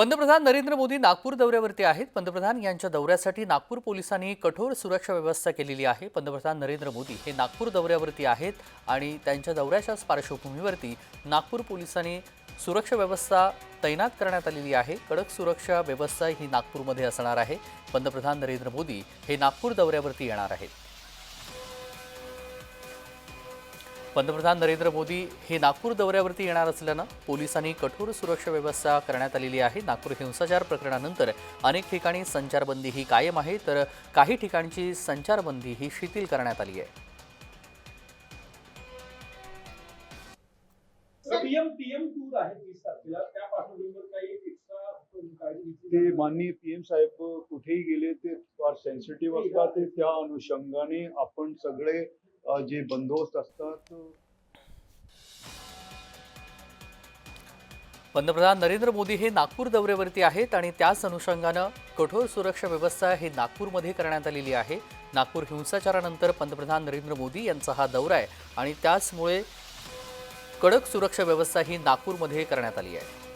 पंतप्रधान नरेंद्र मोदी नागपूर दौऱ्यावरती आहेत. पंतप्रधान यांच्या दौऱ्यासाठी नागपूर पोलिसांनी कठोर सुरक्षा व्यवस्था केलेली आहे. पंतप्रधान नरेंद्र मोदी हे नागपूर दौऱ्यावरती आहेत आणि त्यांच्या दौऱ्याच्याच पार्श्वभूमीवरती नागपूर पोलिसांनी सुरक्षा व्यवस्था तैनात करण्यात आलेली आहे. कडक सुरक्षा व्यवस्था ही नागपूरमध्ये असणार आहे. पंतप्रधान नरेंद्र मोदी हे नागपूर दौऱ्यावरती येणार आहेत. पंतप्रधान नरेंद्र मोदी हे नागपूर दौऱ्यावरती येणार असल्यानं पोलिसांनी कठोर सुरक्षा व्यवस्था करण्यात आलेली आहे. नागपूर हिंसाचार प्रकरणानंतर अनेक ठिकाणी संचारबंदी ही कायम आहे तर काही ठिकाणची संचारबंदी ही शिथिल करण्यात आली आहे. ते माननीय पीएम साहेब कुठेही गेले ते फार सेन्सिटिव्ह असतात. ते त्या अनुषंगाने आपण सगळे जे बंदोबस्त असतात पंतप्रधान नरेंद्र मोदी हे नागपूर दौऱ्यावरती आहेत आणि त्याच अनुषंगानं कठोर सुरक्षा व्यवस्था हे नागपूरमध्ये करण्यात आलेली आहे. नागपूर हिंसाचारानंतर पंतप्रधान नरेंद्र मोदी यांचा हा दौरा आहे आणि त्याचमुळे कडक सुरक्षा व्यवस्था ही नागपूरमध्ये करण्यात आली आहे.